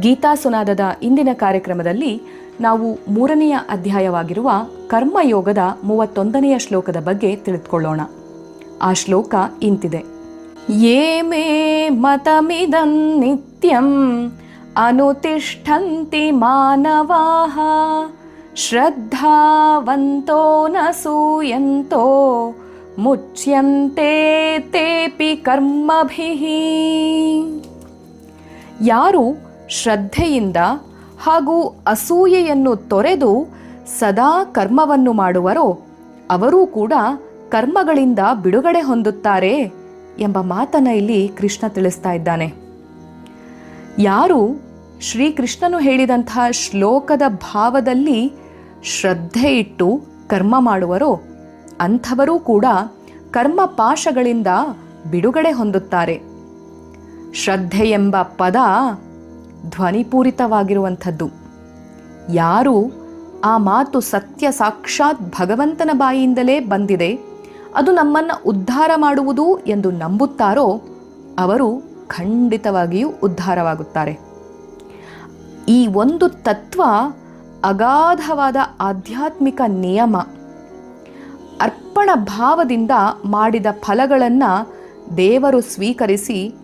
ಗೀತಾ ಸುನಾದದ ಇಂದಿನ ಕಾರ್ಯಕ್ರಮದಲ್ಲಿ ನಾವು ಮೂರನೆಯ ಅಧ್ಯಾಯವಾಗಿರುವ ಕರ್ಮಯೋಗದ ಮೂವತ್ತೊಂದನೆಯ ಶ್ಲೋಕದ ಬಗ್ಗೆ ತಿಳಿದುಕೊಳ್ಳೋಣ. ಆ ಶ್ಲೋಕ ಇಂತಿದೆ. ಯೇ ಮೇ ಮತಮಿದಂ ನಿತ್ಯಂ ಅನುತಿಷ್ಠಂತಿ ಮಾನವಾಹ ಶ್ರದ್ಧಾವಂತೋ ನ ಸೂಯಂತೋ ಮುಚ್ಯಂತೆ ತೇಪಿ ಕರ್ಮಭಿಹಿ. ಯಾರು ಶ್ರದ್ಧೆಯಿಂದ ಹಾಗೂ ಅಸೂಯೆಯನ್ನು ತೊರೆದು ಸದಾ ಕರ್ಮವನ್ನು ಮಾಡುವರೋ, ಅವರೂ ಕೂಡ ಕರ್ಮಗಳಿಂದ ಬಿಡುಗಡೆ ಹೊಂದುತ್ತಾರೆ ಎಂಬ ಮಾತನ್ನು ಇಲ್ಲಿ ಕೃಷ್ಣ ತಿಳಿಸ್ತಾ ಇದ್ದಾನೆ. ಯಾರು ಶ್ರೀಕೃಷ್ಣನು ಹೇಳಿದಂತಹ ಶ್ಲೋಕದ ಭಾವದಲ್ಲಿ ಶ್ರದ್ಧೆ ಇಟ್ಟು ಕರ್ಮ ಮಾಡುವರೋ, ಅಂಥವರೂ ಕೂಡ ಕರ್ಮ ಪಾಶಗಳಿಂದ ಬಿಡುಗಡೆ ಹೊಂದುತ್ತಾರೆ. ಶ್ರದ್ಧೆ ಎಂಬ ಪದ ಧ್ವನಿಪೂರಿತವಾಗಿರುವಂಥದ್ದು. ಯಾರು ಆ ಮಾತು ಸತ್ಯ ಸಾಕ್ಷಾತ್ ಭಗವಂತನ ಬಾಯಿಯಿಂದಲೇ ಬಂದಿದೆ, ಅದು ನಮ್ಮನ್ನು ಉದ್ಧಾರ ಮಾಡುವುದು ಎಂದು ನಂಬುತ್ತಾರೋ ಅವರು ಖಂಡಿತವಾಗಿಯೂ ಉದ್ಧಾರವಾಗುತ್ತಾರೆ. ಈ ಒಂದು ತತ್ವ ಅಗಾಧವಾದ ಆಧ್ಯಾತ್ಮಿಕ ನಿಯಮ, ಅರ್ಪಣ ಭಾವದಿಂದ ಮಾಡಿದ ಫಲಗಳನ್ನು ದೇವರು ಸ್ವೀಕರಿಸಿ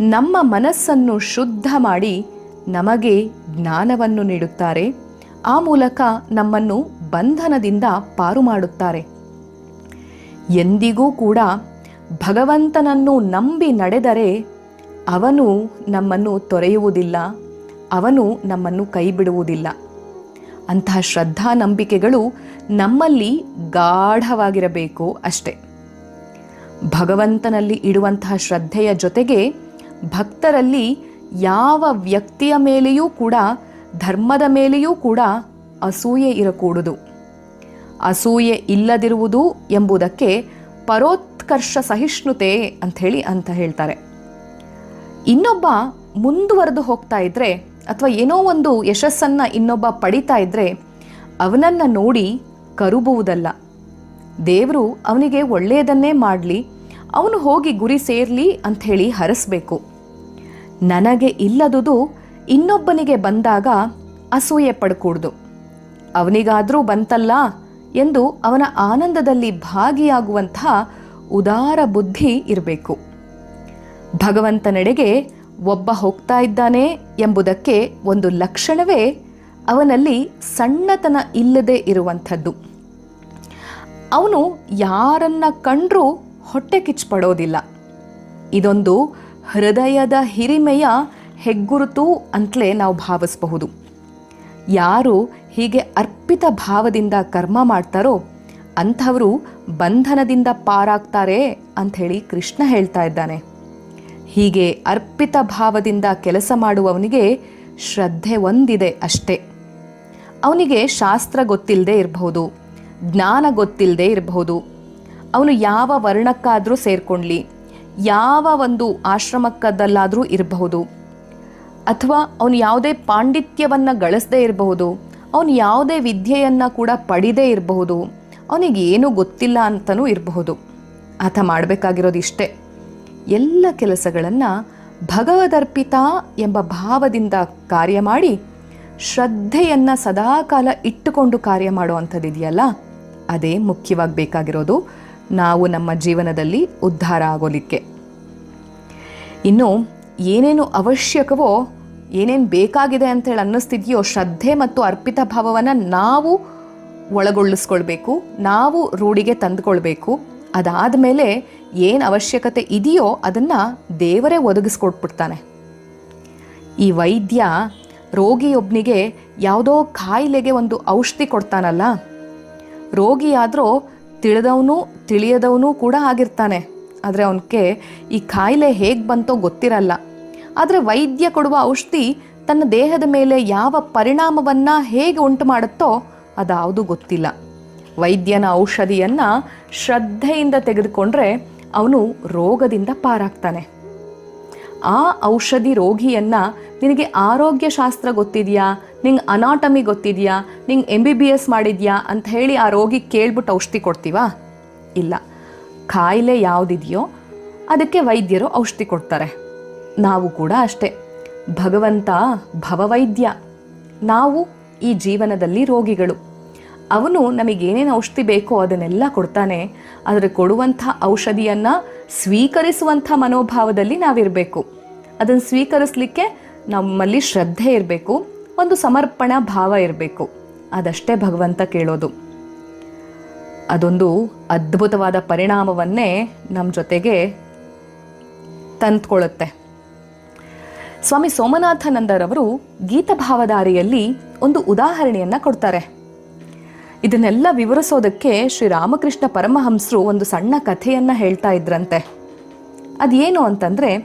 ನಮ್ಮ ಮನಸ್ಸನ್ನು ಶುದ್ಧ ಮಾಡಿ ನಮಗೆ ಜ್ಞಾನವನ್ನು ನೀಡುತ್ತಾರೆ. ಆ ಮೂಲಕ ನಮ್ಮನ್ನು ಬಂಧನದಿಂದ ಪಾರು ಮಾಡುತ್ತಾರೆ. ಎಂದಿಗೂ ಕೂಡ ಭಗವಂತನನ್ನು ನಂಬಿ ನಡೆದರೆ ಅವನು ನಮ್ಮನ್ನು ತೊರೆಯುವುದಿಲ್ಲ, ಅವನು ನಮ್ಮನ್ನು ಕೈಬಿಡುವುದಿಲ್ಲ. ಅಂತಹ ಶ್ರದ್ಧಾ ನಂಬಿಕೆಗಳು ನಮ್ಮಲ್ಲಿ ಗಾಢವಾಗಿರಬೇಕು ಅಷ್ಟೆ. ಭಗವಂತನಲ್ಲಿ ಇಡುವಂತಹ ಶ್ರದ್ಧೆಯ ಜೊತೆಗೆ ಭಕ್ತರಲ್ಲಿ ಯಾವ ವ್ಯಕ್ತಿಯ ಮೇಲೆಯೂ ಕೂಡ, ಧರ್ಮದ ಮೇಲೆಯೂ ಕೂಡ ಅಸೂಯೆ ಇರಕೂಡುದು. ಅಸೂಯೆ ಇಲ್ಲದಿರುವುದು ಎಂಬುದಕ್ಕೆ ಪರೋತ್ಕರ್ಷ ಸಹಿಷ್ಣುತೆ ಅಂಥೇಳಿ ಅಂತ ಹೇಳ್ತಾರೆ. ಇನ್ನೊಬ್ಬ ಮುಂದುವರೆದು ಹೋಗ್ತಾ ಇದ್ರೆ, ಅಥವಾ ಏನೋ ಒಂದು ಯಶಸ್ಸನ್ನು ಇನ್ನೊಬ್ಬ ಪಡಿತಾ ಇದ್ರೆ, ಅವನನ್ನು ನೋಡಿ ಕರುಬುವುದಲ್ಲ. ದೇವರು ಅವನಿಗೆ ಒಳ್ಳೆಯದನ್ನೇ ಮಾಡಲಿ, ಅವನು ಹೋಗಿ ಗುರಿ ಸೇರಲಿ ಅಂಥೇಳಿ ಹರಸಬೇಕು. ನನಗೆ ಇಲ್ಲದುದು ಇನ್ನೊಬ್ಬನಿಗೆ ಬಂದಾಗ ಅಸೂಯೆ ಪಡ್ಕೂಡ್ದು. ಅವನಿಗಾದರೂ ಬಂತಲ್ಲ ಎಂದು ಅವನ ಆನಂದದಲ್ಲಿ ಭಾಗಿಯಾಗುವಂಥ ಉದಾರ ಬುದ್ಧಿ ಇರಬೇಕು. ಭಗವಂತನೆಡೆಗೆ ಒಬ್ಬ ಹೋಗ್ತಾ ಇದ್ದಾನೆ ಎಂಬುದಕ್ಕೆ ಒಂದು ಲಕ್ಷಣವೇ ಅವನಲ್ಲಿ ಸಣ್ಣತನ ಇಲ್ಲದೆ ಇರುವಂಥದ್ದು. ಅವನು ಯಾರನ್ನ ಕಂಡ್ರೂ ಹೊಟ್ಟೆ ಕಿಚ್ಚಪಡೋದಿಲ್ಲ ಇದೊಂದು ಹೃದಯದ ಹಿರಿಮೆಯ ಹೆಗ್ಗುರುತು ಅಂತಲೇ ನಾವು ಭಾವಿಸಬಹುದು. ಯಾರು ಹೀಗೆ ಅರ್ಪಿತ ಭಾವದಿಂದ ಕರ್ಮ ಮಾಡ್ತಾರೋ ಅಂಥವರು ಬಂಧನದಿಂದ ಪಾರಾಗ್ತಾರೆ ಅಂಥೇಳಿ ಕೃಷ್ಣ ಹೇಳ್ತಾ ಇದ್ದಾನೆ. ಹೀಗೆ ಅರ್ಪಿತ ಭಾವದಿಂದ ಕೆಲಸ ಮಾಡುವವನಿಗೆ ಶ್ರದ್ಧೆ ಒಂದಿದೆ ಅಷ್ಟೇ. ಅವನಿಗೆ ಶಾಸ್ತ್ರ ಗೊತ್ತಿಲ್ಲದೆ ಇರಬಹುದು, ಜ್ಞಾನ ಗೊತ್ತಿಲ್ಲದೆ ಇರಬಹುದು. ಅವನು ಯಾವ ವರ್ಣಕ್ಕಾದರೂ ಸೇರ್ಕೊಳ್ಳಿ ಯಾವ ಒಂದು ಆಶ್ರಮಕ್ಕದಲ್ಲಾದರೂ ಇರಬಹುದು. ಅಥವಾ ಅವನು ಯಾವುದೇ ಪಾಂಡಿತ್ಯವನ್ನು ಗಳಿಸದೇ ಇರಬಹುದು. ಅವನು ಯಾವುದೇ ವಿದ್ಯೆಯನ್ನು ಕೂಡ ಪಡಿದೇ ಇರಬಹುದು. ಅವನಿಗೆ ಏನೂ ಗೊತ್ತಿಲ್ಲ ಅಂತಲೂ ಇರಬಹುದು. ಆತ ಮಾಡಬೇಕಾಗಿರೋದು ಇಷ್ಟೇ. ಎಲ್ಲ ಕೆಲಸಗಳನ್ನು ಭಗವದರ್ಪಿತ ಎಂಬ ಭಾವದಿಂದ ಕಾರ್ಯ ಮಾಡಿ, ಶ್ರದ್ಧೆಯನ್ನು ಸದಾಕಾಲ ಇಟ್ಟುಕೊಂಡು ಕಾರ್ಯ ಮಾಡುವಂಥದ್ದಿದೆಯಲ್ಲ? ಅದೇ ಮುಖ್ಯವಾಗಿ ಬೇಕಾಗಿರೋದು ನಾವು ನಮ್ಮ ಜೀವನದಲ್ಲಿ ಉದ್ಧಾರ ಆಗೋಲಿಕ್ಕೆ. ಇನ್ನು ಏನೇನು ಅವಶ್ಯಕವೋ, ಏನೇನು ಬೇಕಾಗಿದೆ ಅಂತೇಳಿ ಅನ್ನಿಸ್ತಿದೆಯೋ, ಶ್ರದ್ಧೆ ಮತ್ತು ಅರ್ಪಿತ ಭಾವವನ್ನು ನಾವು ಒಳಗೊಳ್ಳಿಸ್ಕೊಳ್ಬೇಕು, ನಾವು ರೂಢಿಗೆ ತಂದುಕೊಳ್ಬೇಕು, ಅದಾದ ಮೇಲೆ ಏನು ಅವಶ್ಯಕತೆ ಇದೆಯೋ ಅದನ್ನು ದೇವರೇ ಒದಗಿಸ್ಕೊಟ್ಬಿಡ್ತಾನೆ. ಈ ವೈದ್ಯ ರೋಗಿಯೊಬ್ಬನಿಗೆ ಯಾವುದೋ ಕಾಯಿಲೆಗೆ ಒಂದು ಔಷಧಿ ಕೊಡ್ತಾನಲ್ಲ, ರೋಗಿಯಾದರೂ ತಿಳಿದವನು, ತಿಳಿಯದವನು ಕೂಡ ಆಗಿರ್ತಾನೆ. ಆದರೆ ಅವನಿಗೆ ಈ ಕಾಯಿಲೆ ಹೇಗೆ ಬಂತೋ ಗೊತ್ತಿರಲ್ಲ. ಆದರೆ ವೈದ್ಯ ಕೊಡುವ ಔಷಧಿ ತನ್ನ ದೇಹದ ಮೇಲೆ ಯಾವ ಪರಿಣಾಮವನ್ನು ಹೇಗೆ ಉಂಟು ಮಾಡುತ್ತೋ ಅದಾವುದು ಗೊತ್ತಿಲ್ಲ. ವೈದ್ಯನ ಔಷಧಿಯನ್ನು ಶ್ರದ್ಧೆಯಿಂದ ತೆಗೆದುಕೊಂಡ್ರೆ ಅವನು ರೋಗದಿಂದ ಪಾರಾಗ್ತಾನೆ. ಆ ಔಷಧಿ ರೋಗಿಯನ್ನು ನಿನಗೆ ಆರೋಗ್ಯ ಶಾಸ್ತ್ರ ಗೊತ್ತಿದೆಯಾ? ನಿಂಗೆ ಅನಾಟಮಿ ಗೊತ್ತಿದೆಯಾ? ನಿಂಗೆ ಎಂ ಬಿ ಬಿ ಎಸ್ ಮಾಡಿದ್ಯಾ? ಅಂತ ಹೇಳಿ ಆ ರೋಗಿ ಕೇಳ್ಬಿಟ್ಟು ಔಷಧಿ ಕೊಡ್ತೀವಾ? ಇಲ್ಲ. ಕಾಯಿಲೆ ಯಾವುದಿದೆಯೋ ಅದಕ್ಕೆ ವೈದ್ಯರು ಔಷಧಿ ಕೊಡ್ತಾರೆ. ನಾವು ಕೂಡ ಅಷ್ಟೇ. ಭಗವಂತ ಭವವೈದ್ಯ. ನಾವು ಈ ಜೀವನದಲ್ಲಿ ರೋಗಿಗಳು. ಅವನು ನಮಗೇನೇನು ಔಷಧಿ ಬೇಕೋ ಅದನ್ನೆಲ್ಲ ಕೊಡ್ತಾನೆ. ಆದರೆ ಕೊಡುವಂಥ ಔಷಧಿಯನ್ನು ಸ್ವೀಕರಿಸುವಂಥ ಮನೋಭಾವದಲ್ಲಿ ನಾವಿರಬೇಕು. ಅದನ್ನು ಸ್ವೀಕರಿಸಲಿಕ್ಕೆ ನಮ್ಮಲ್ಲಿ ಶ್ರದ್ಧೆ ಇರಬೇಕು. ಒಂದು ಸಮರ್ಪಣಾ ಭಾವ ಇರಬೇಕು. ಅದಷ್ಟೇ ಭಗವಂತ ಕೇಳೋದು. ಅದೊಂದು ಅದ್ಭುತವಾದ ಪರಿಣಾಮವನ್ನೇ ನಮ್ಮ ಜೊತೆಗೆ ತಂದ್ಕೊಳ್ಳುತ್ತೆ ಸ್ವಾಮಿ ಸೋಮನಾಥಾನಂದರವರು ಗೀತಭಾವಧಾರಿಯಲ್ಲಿ ಒಂದು ಉದಾಹರಣೆಯನ್ನು ಕೊಡ್ತಾರೆ. ಇದನ್ನೆಲ್ಲ ವಿವರಿಸೋದಕ್ಕೆ ಶ್ರೀರಾಮಕೃಷ್ಣ ಪರಮಹಂಸರು ಒಂದು ಸಣ್ಣ ಕಥೆಯನ್ನು ಹೇಳ್ತಾ ಇದ್ರಂತೆ. ಅದೇನು ಅಂತಂದರೆ,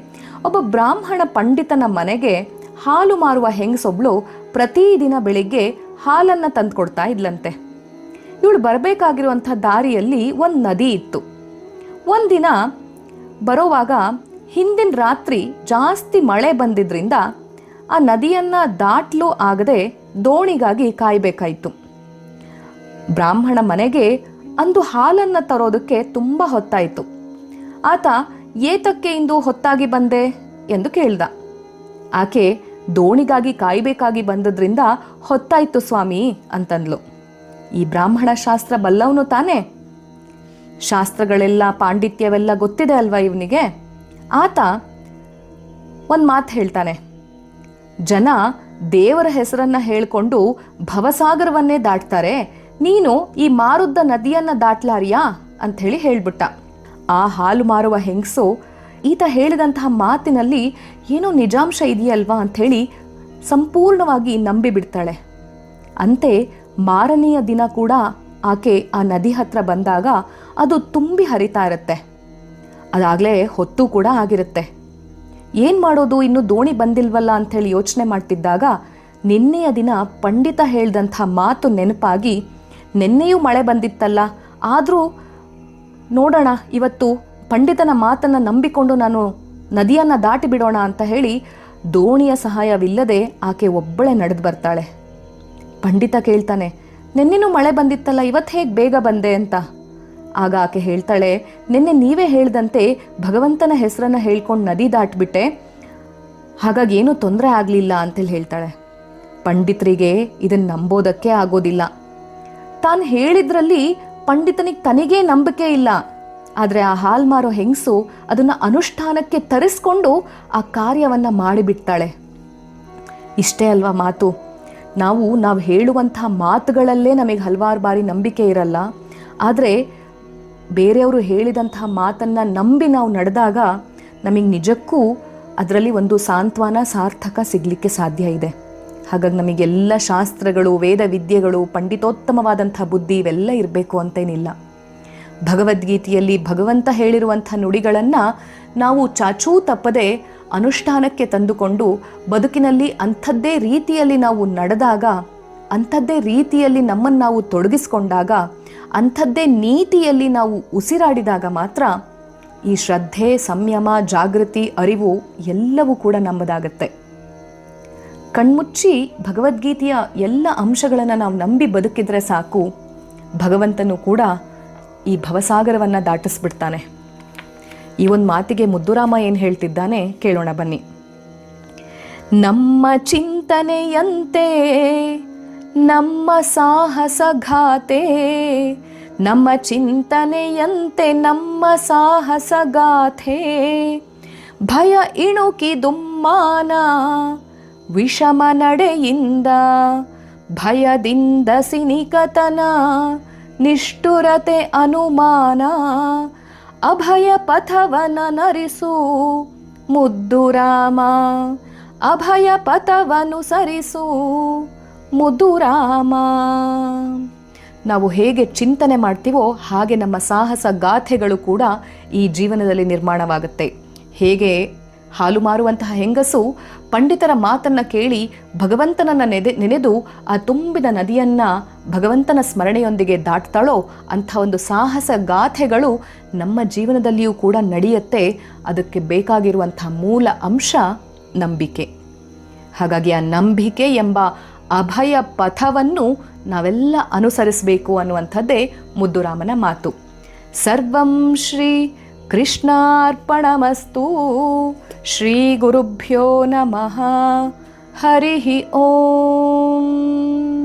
ಒಬ್ಬ ಬ್ರಾಹ್ಮಣ ಪಂಡಿತನ ಮನೆಗೆ ಹಾಲು ಮಾರುವ ಹೆಂಗಸೊಬ್ಳು ಪ್ರತಿದಿನ ಬೆಳಿಗ್ಗೆ ಹಾಲನ್ನು ತಂದುಕೊಡ್ತಾ ಇದ್ಲಂತೆ. ಇವಳು ಬರಬೇಕಾಗಿರುವಂಥ ದಾರಿಯಲ್ಲಿ ಒಂದು ನದಿ ಇತ್ತು. ಒಂದಿನ ಬರೋವಾಗ ಹಿಂದಿನ ರಾತ್ರಿ ಜಾಸ್ತಿ ಮಳೆ ಬಂದಿದ್ದರಿಂದ ಆ ನದಿಯನ್ನು ದಾಟಲು ಆಗದೆ ದೋಣಿಗಾಗಿ ಕಾಯಬೇಕಾಯಿತು. ಬ್ರಾಹ್ಮಣ ಮನೆಗೆ ಅಂದು ಹಾಲನ್ನು ತರೋದಕ್ಕೆ ತುಂಬ ಹೊತ್ತಾಯಿತು. ಆತ, ಏತಕ್ಕೆ ಇಂದು ಹೊತ್ತಾಗಿ ಬಂದೆ? ಎಂದು ಕೇಳ್ದ. ಆಕೆ ದೋಣಿಗಾಗಿ ಕಾಯಬೇಕಾಗಿ ಬಂದದ್ರಿಂದ ಹೊತ್ತಾಯ್ತು ಸ್ವಾಮಿ ಅಂತಂದ್ಲು. ಈ ಬ್ರಾಹ್ಮಣ ಶಾಸ್ತ್ರ ಬಲ್ಲವನು ತಾನೇ? ಶಾಸ್ತ್ರಗಳೆಲ್ಲ ಪಾಂಡಿತ್ಯವೆಲ್ಲ ಗೊತ್ತಿದೆ ಅಲ್ವಾ ಇವನಿಗೆ? ಆತ ಒಂದು ಮಾತು ಹೇಳ್ತಾನೆ. ಜನ ದೇವರ ಹೆಸರನ್ನ ಹೇಳ್ಕೊಂಡು ಭವಸಾಗರವನ್ನೇ ದಾಟ್ತಾರೆ. ನೀನು ಈ ಮಾರುದ್ದ ನದಿಯನ್ನ ದಾಟ್ಲಾರಿಯಾ? ಅಂತ ಹೇಳಿ ಹೇಳ್ಬಿಟ್ಟ. ಆ ಹಾಲು ಮಾರುವ ಹೆಂಗಸು ಈತ ಹೇಳಿದಂತಹ ಮಾತಿನಲ್ಲಿ ಏನೋ ನಿಜಾಂಶ ಇದೆಯಲ್ವಾ ಅಂಥೇಳಿ ಸಂಪೂರ್ಣವಾಗಿ ನಂಬಿ ಬಿಡ್ತಾಳೆ ಅಂತೆ ಮಾರನೆಯ ದಿನ ಕೂಡ ಆಕೆ ಆ ನದಿ ಹತ್ರ ಬಂದಾಗ ಅದು ತುಂಬಿ ಹರಿತಾ ಇರುತ್ತೆ. ಅದಾಗಲೇ ಹೊತ್ತು ಕೂಡ ಆಗಿರುತ್ತೆ. ಏನು ಮಾಡೋದು ಇನ್ನು ದೋಣಿ ಬಂದಿಲ್ವಲ್ಲ ಅಂಥೇಳಿ ಯೋಚನೆ ಮಾಡ್ತಿದ್ದಾಗ ನಿನ್ನೆಯ ದಿನ ಪಂಡಿತ ಹೇಳ್ದಂಥ ಮಾತು ನೆನಪಾಗಿ ನಿನ್ನೆಯೂ ಮಳೆ ಬಂದಿತ್ತಲ್ಲ, ಆದರೂ ನೋಡೋಣ ಇವತ್ತು ಪಂಡಿತನ ಮಾತನ್ನು ನಂಬಿಕೊಂಡು ನಾನು ನದಿಯನ್ನು ದಾಟಿ ಬಿಡೋಣ ಅಂತ ಹೇಳಿ ದೋಣಿಯ ಸಹಾಯವಿಲ್ಲದೆ ಆಕೆ ಒಬ್ಬಳೆ ನಡೆದು ಬರ್ತಾಳೆ. ಪಂಡಿತ ಕೇಳ್ತಾನೆ ನಿನ್ನೆನೂ ಮಳೆ ಬಂದಿತ್ತಲ್ಲ ಇವತ್ತು ಹೇಗೆ ಬೇಗ ಬಂದೆ ಅಂತ? ಆಗ ಆಕೆ ಹೇಳ್ತಾಳೆ, ನಿನ್ನೆ ನೀವೇ ಹೇಳ್ದಂತೆ ಭಗವಂತನ ಹೆಸರನ್ನ ಹೇಳ್ಕೊಂಡು ನದಿ ದಾಟ್ಬಿಟ್ಟೆ. ಹಾಗಾಗಿ ಏನೂ ತೊಂದರೆ ಆಗಲಿಲ್ಲ ಅಂತೇಳಿ ಹೇಳ್ತಾಳೆ. ಪಂಡಿತರಿಗೆ ಇದನ್ನು ನಂಬೋದಕ್ಕೆ ಆಗೋದಿಲ್ಲ. ತಾನು ಹೇಳಿದ್ರಲ್ಲಿ ಪಂಡಿತನಿಗೆ ತನಗೇ ನಂಬಿಕೆ ಇಲ್ಲ. ಆದರೆ ಆ ಹಾಲು ಮಾರೋ ಹೆಂಗಸು ಅದನ್ನು ಅನುಷ್ಠಾನಕ್ಕೆ ತರಿಸ್ಕೊಂಡು ಆ ಕಾರ್ಯವನ್ನು ಮಾಡಿಬಿಡ್ತಾಳೆ. ಇಷ್ಟೇ ಅಲ್ವಾ ಮಾತು? ನಾವು ನಾವು ಹೇಳುವಂಥ ಮಾತುಗಳಲ್ಲೇ ನಮಗೆ ಹಲವಾರು ಬಾರಿ ನಂಬಿಕೆ ಇರಲ್ಲ. ಆದರೆ ಬೇರೆಯವರು ಹೇಳಿದಂತಹ ಮಾತನ್ನು ನಂಬಿ ನಾವು ನಡೆದಾಗ ನಮಗೆ ನಿಜಕ್ಕೂ ಅದರಲ್ಲಿ ಒಂದು ಸಾಂತ್ವನ, ಸಾರ್ಥಕ ಸಿಗಲಿಕ್ಕೆ ಸಾಧ್ಯ ಇದೆ. ಹಾಗಾಗಿ ನಮಗೆಲ್ಲ ಶಾಸ್ತ್ರಗಳು ವೇದ ವಿದ್ಯೆಗಳು ಪಂಡಿತೋತ್ತಮವಾದಂಥ ಬುದ್ಧಿ ಇವೆಲ್ಲ ಇರಬೇಕು ಅಂತೇನಿಲ್ಲ. ಭಗವದ್ಗೀತೆಯಲ್ಲಿ ಭಗವಂತ ಹೇಳಿರುವಂಥ ನುಡಿಗಳನ್ನು ನಾವು ಚಾಚೂ ತಪ್ಪದೆ ಅನುಷ್ಠಾನಕ್ಕೆ ತಂದುಕೊಂಡು ಬದುಕಿನಲ್ಲಿ ಅಂಥದ್ದೇ ರೀತಿಯಲ್ಲಿ ನಾವು ನಡೆದಾಗ, ಅಂಥದ್ದೇ ರೀತಿಯಲ್ಲಿ ನಮ್ಮನ್ನು ನಾವು ತೊಡಗಿಸ್ಕೊಂಡಾಗ, ಅಂಥದ್ದೇ ನೀತಿಯಲ್ಲಿ ನಾವು ಉಸಿರಾಡಿದಾಗ ಮಾತ್ರ ಈ ಶ್ರದ್ಧೆ, ಸಂಯಮ, ಜಾಗೃತಿ, ಅರಿವು ಎಲ್ಲವೂ ಕೂಡ ನಮ್ಮದಾಗತ್ತೆ. ಕಣ್ಮುಚ್ಚಿ ಭಗವದ್ಗೀತೆಯ ಎಲ್ಲ ಅಂಶಗಳನ್ನು ನಾವು ನಂಬಿ ಬದುಕಿದರೆ ಸಾಕು, ಭಗವಂತನು ಕೂಡ ಈ ಭವಸಾಗರವನ್ನು ದಾಟಿಸ್ಬಿಡ್ತಾನೆ. ಈ ಒಂದು ಮಾತಿಗೆ ಮುದ್ದುರಾಮ ಏನು ಹೇಳ್ತಿದ್ದಾನೆ ಕೇಳೋಣ ಬನ್ನಿ. ನಮ್ಮ ಚಿಂತನೆಯಂತೆ, ನಮ್ಮ ಸಾಹಸಘಾತೆ ನಮ್ಮ ಚಿಂತನೆಯಂತೆ, ನಮ್ಮ ಸಾಹಸಗಾಥೆ, ಭಯ ಇಣುಕಿ ದುಮ್ಮಾನ, ವಿಷಮ ನಡೆಯಿಂದ, ಭಯದಿಂದ ಸಿನಿಕತನ ನಿಷ್ಠುರತೆ ಅನುಮಾನ, ಅಭಯ ಪಥವನ ನರಿಸು ಮುದ್ದು ರಾಮ, ಅಭಯ ಪಥವನುಸರಿಸು ಮುದ್ದು ರಾಮ. ನಾವು ಹೇಗೆ ಚಿಂತನೆ ಮಾಡ್ತೀವೋ ಹಾಗೆ ನಮ್ಮ ಸಾಹಸ ಗಾಥೆಗಳು ಕೂಡ ಈ ಜೀವನದಲ್ಲಿ ನಿರ್ಮಾಣವಾಗುತ್ತೆ. ಹೇಗೆ ಹಾಲು ಮಾರುವಂತಹ ಹೆಂಗಸು ಪಂಡಿತರ ಮಾತನ್ನ ಕೇಳಿ ಭಗವಂತನನ್ನ ನೆದೆ ನೆನೆದು ಆ ತುಂಬಿದ ನದಿಯನ್ನ ಭಗವಂತನ ಸ್ಮರಣೆಯೊಂದಿಗೆ ದಾಟ್ತಾಳೋ ಅಂಥ ಒಂದು ಸಾಹಸ ಗಾಥೆಗಳು ನಮ್ಮ ಜೀವನದಲ್ಲಿಯೂ ಕೂಡ ನಡೆಯುತ್ತೆ. ಅದಕ್ಕೆ ಬೇಕಾಗಿರುವಂಥ ಮೂಲ ಅಂಶ ನಂಬಿಕೆ. ಹಾಗಾಗಿ ಆ ನಂಬಿಕೆ ಎಂಬ ಅಭಯ ಪಥವನ್ನು ನಾವೆಲ್ಲ ಅನುಸರಿಸಬೇಕು ಅನ್ನುವಂಥದ್ದೇ ಮುದ್ದುರಾಮನ ಮಾತು. ಸರ್ವಂ ಶ್ರೀ ಕೃಷ್ಣಾರ್ಪಣಮಸ್ತು. ಶ್ರೀ ಗುರುಭ್ಯೋ ನಮಃ. ಹರಿ ಓಂ.